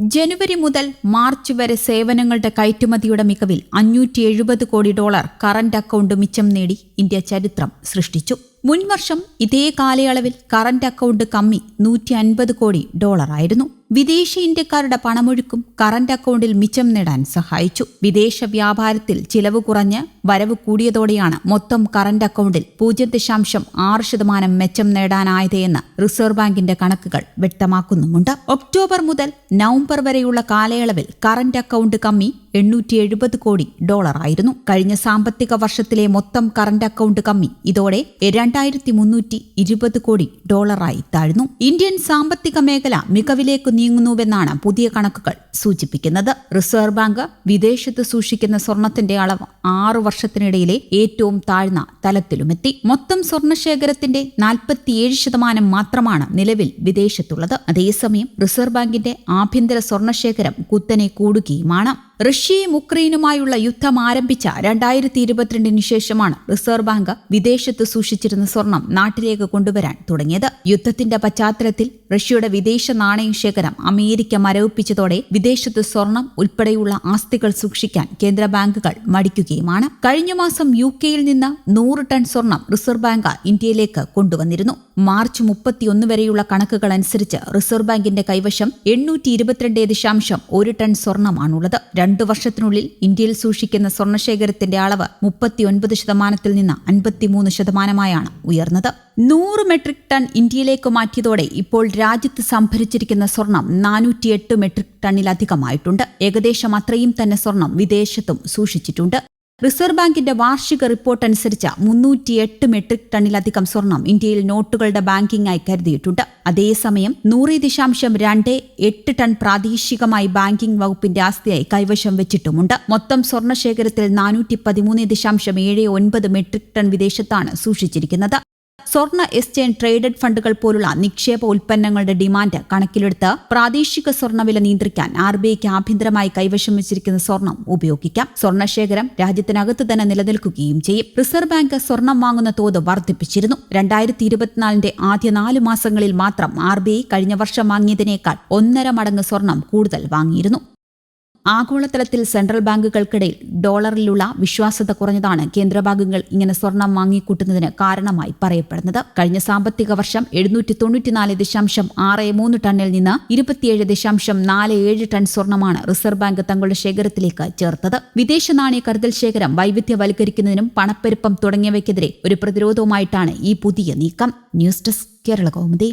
ജനുവരി മുതൽ മാർച്ച് വരെ സേവനങ്ങളുടെ കയറ്റുമതിയുടെ മികവിൽ അഞ്ഞൂറ്റി എഴുപത് കോടി ഡോളർ കറന്റ് അക്കൗണ്ട് മിച്ചം നേടി ഇന്ത്യ ചരിത്രം സൃഷ്ടിച്ചു. മുൻവർഷം ഇതേ കാലയളവിൽ കറന്റ് അക്കൗണ്ട് കമ്മി നൂറ്റി അൻപത് കോടി ഡോളറായിരുന്നു. വിദേശ ഇന്ത്യക്കാരുടെ പണമൊഴുക്കും കറന്റ് അക്കൗണ്ടിൽ മിച്ചം നേടാൻ സഹായിച്ചു. വിദേശ വ്യാപാരത്തിൽ ചിലവ് കുറഞ്ഞ് വരവ് കൂടിയതോടെയാണ് മൊത്തം കറന്റ് അക്കൗണ്ടിൽ പൂജ്യം ദശാംശം ആറ് ശതമാനം മെച്ചം നേടാനായതെന്ന് റിസർവ് ബാങ്കിന്റെ കണക്കുകൾ വ്യക്തമാക്കുന്നുമുണ്ട്. ഒക്ടോബർ മുതൽ നവംബർ വരെയുള്ള കാലയളവിൽ കറന്റ് അക്കൗണ്ട് കമ്മി എണ്ണൂറ്റി എഴുപത് കോടി ഡോളറായിരുന്നു. കഴിഞ്ഞ സാമ്പത്തിക വർഷത്തിലെ മൊത്തം കറന്റ് അക്കൗണ്ട് കമ്മി ഇതോടെ രണ്ടായിരത്തി മുന്നൂറ്റി ഇരുപത് കോടി ഡോളറായി താഴ്ന്നു. ഇന്ത്യൻ സാമ്പത്തിക മേഖല മികവിലേക്ക് നീങ്ങുന്നുവെന്നാണ് പുതിയ കണക്കുകൾ സൂചിപ്പിക്കുന്നത്. റിസർവ് ബാങ്ക് വിദേശത്ത് സൂക്ഷിക്കുന്ന സ്വർണത്തിന്റെ അളവ് ആറു വർഷത്തിനിടയിലെ ഏറ്റവും താഴ്ന്ന തലത്തിലുമെത്തി. മൊത്തം സ്വർണശേഖരത്തിന്റെ നാൽപ്പത്തിയേഴ് ശതമാനം മാത്രമാണ് നിലവിൽ വിദേശത്തുള്ളത്. അതേസമയം റിസർവ് ബാങ്കിന്റെ ആഭ്യന്തര സ്വർണശേഖരം കുത്തനെ കൂടുകയുമാണ്. റഷ്യയും ഉക്രൈനുമായുള്ള യുദ്ധം ആരംഭിച്ച രണ്ടായിരത്തി ഇരുപത്തിരണ്ടിന് ശേഷമാണ് റിസർവ് ബാങ്ക് വിദേശത്ത് സൂക്ഷിച്ചിരുന്ന സ്വർണം നാട്ടിലേക്ക് കൊണ്ടുവരാൻ തുടങ്ങിയത്. യുദ്ധത്തിന്റെ പശ്ചാത്തലത്തിൽ റഷ്യയുടെ വിദേശ നാണയ ശേഖരം അമേരിക്ക മരവിപ്പിച്ചതോടെ വിദേശത്ത് സ്വർണം ഉൾപ്പെടെയുള്ള ആസ്തികൾ സൂക്ഷിക്കാൻ കേന്ദ്ര ബാങ്കുകൾ മടിക്കുകയുമാണ്. കഴിഞ്ഞ മാസം യു കെയിൽ നിന്ന് നൂറ് ടൺ സ്വർണം റിസർവ് ബാങ്ക് ഇന്ത്യയിലേക്ക് കൊണ്ടുവന്നിരുന്നു. മാർച്ച് മുപ്പത്തിയൊന്ന് വരെയുള്ള കണക്കുകൾ അനുസരിച്ച് റിസർവ് ബാങ്കിന്റെ കൈവശം എണ്ണൂറ്റി ഇരുപത്തിരണ്ട് ദശാംശം ഒരു ടൺ സ്വർണമാണുള്ളത്. രണ്ടു വർഷത്തിനുള്ളിൽ ഇന്ത്യയിൽ സൂക്ഷിക്കുന്ന സ്വർണശേഖരത്തിന്റെ അളവ് മുപ്പത്തിയൊൻപത് ശതമാനത്തിൽ നിന്ന് അൻപത്തിമൂന്ന് ശതമാനമായാണ് ഉയർന്നത്. നൂറ് മെട്രിക് ടൺ ഇന്ത്യയിലേക്ക് മാറ്റിയതോടെ ഇപ്പോൾ രാജ്യത്ത് സംഭരിച്ചിരിക്കുന്ന സ്വർണം നാനൂറ്റിയെട്ട് മെട്രിക് ടണ്ണിലധികമായിട്ടുണ്ട്. ഏകദേശം അത്രയും തന്നെ സ്വർണം വിദേശത്തും സൂക്ഷിച്ചിട്ടുണ്ട്. റിസർവ് ബാങ്കിന്റെ വാർഷിക റിപ്പോർട്ട് അനുസരിച്ച് മുന്നൂറ്റിയെട്ട് മെട്രിക് ടണ്ണിലധികം സ്വർണം ഇന്ത്യയിൽ നോട്ടുകളുടെ ബാങ്കിംഗായി കരുതിയിട്ടുണ്ട്. അതേസമയം നൂറ് ദശാംശം രണ്ട് എട്ട് ടൺ പ്രാദേശികമായി ബാങ്കിംഗ് വകുപ്പിന്റെ ആസ്തിയായി കൈവശം വെച്ചിട്ടുമുണ്ട്. മൊത്തം സ്വർണശേഖരത്തിൽ നാനൂറ്റി പതിമൂന്ന് ദശാംശം ഏഴ് ഒൻപത് മെട്രിക് ടൺ വിദേശത്താണ് സൂക്ഷിച്ചിരിക്കുന്നത്. സ്വർണ എക്സ്ചേഞ്ച് ട്രേഡഡ് ഫണ്ടുകൾ പോലുള്ള നിക്ഷേപ ഉൽപ്പന്നങ്ങളുടെ ഡിമാൻഡ് കണക്കിലെടുത്ത് പ്രാദേശിക സ്വർണവില നിയന്ത്രിക്കാൻ ആർ ബി ഐക്ക് ആഭ്യന്തരമായി കൈവശം വെച്ചിരിക്കുന്ന സ്വർണം ഉപയോഗിക്കാം. സ്വർണശേഖരം രാജ്യത്തിനകത്ത് തന്നെ നിലനിൽക്കുകയും ചെയ്യും. റിസർവ് ബാങ്ക് സ്വർണം വാങ്ങുന്ന തോത് വർദ്ധിപ്പിച്ചിരുന്നു. രണ്ടായിരത്തി ഇരുപത്തിനാലിന്റെ ആദ്യ നാല് മാസങ്ങളിൽ മാത്രം ആർ കഴിഞ്ഞ വർഷം വാങ്ങിയതിനേക്കാൾ ഒന്നര മടങ്ങ് സ്വർണം കൂടുതൽ വാങ്ങിയിരുന്നു. ആഗോളതലത്തിൽ സെൻട്രൽ ബാങ്കുകൾക്കിടയിൽ ഡോളറിലുള്ള വിശ്വാസ്യത കുറഞ്ഞതാണ്. കേന്ദ്ര ബാങ്കുകൾ ഇങ്ങനെ സ്വർണം വാങ്ങിക്കൂട്ടുന്നതിന് കാരണമായി പറയപ്പെടുന്നത്. കഴിഞ്ഞ സാമ്പത്തിക വർഷം എഴുന്നൂറ്റി തൊണ്ണൂറ്റിനാല് ദശാംശം ആറ് മൂന്ന് ടണ്ണിൽ നിന്ന് ഇരുപത്തിയേഴ് ദശാംശം നാല് ഏഴ് ടൺ സ്വർണമാണ് റിസർവ് ബാങ്ക് തങ്ങളുടെ ശേഖരത്തിലേക്ക് ചേർത്തത്. വിദേശ നാണയ കരുതൽ ശേഖരം വൈവിധ്യവൽക്കരിക്കുന്നതിനും പണപ്പെരുപ്പം തുടങ്ങിയവയ്ക്കെതിരെ ഒരു പ്രതിരോധവുമായിട്ടാണ് ഈ പുതിയ നീക്കം. News desk Kerala Kaumudi.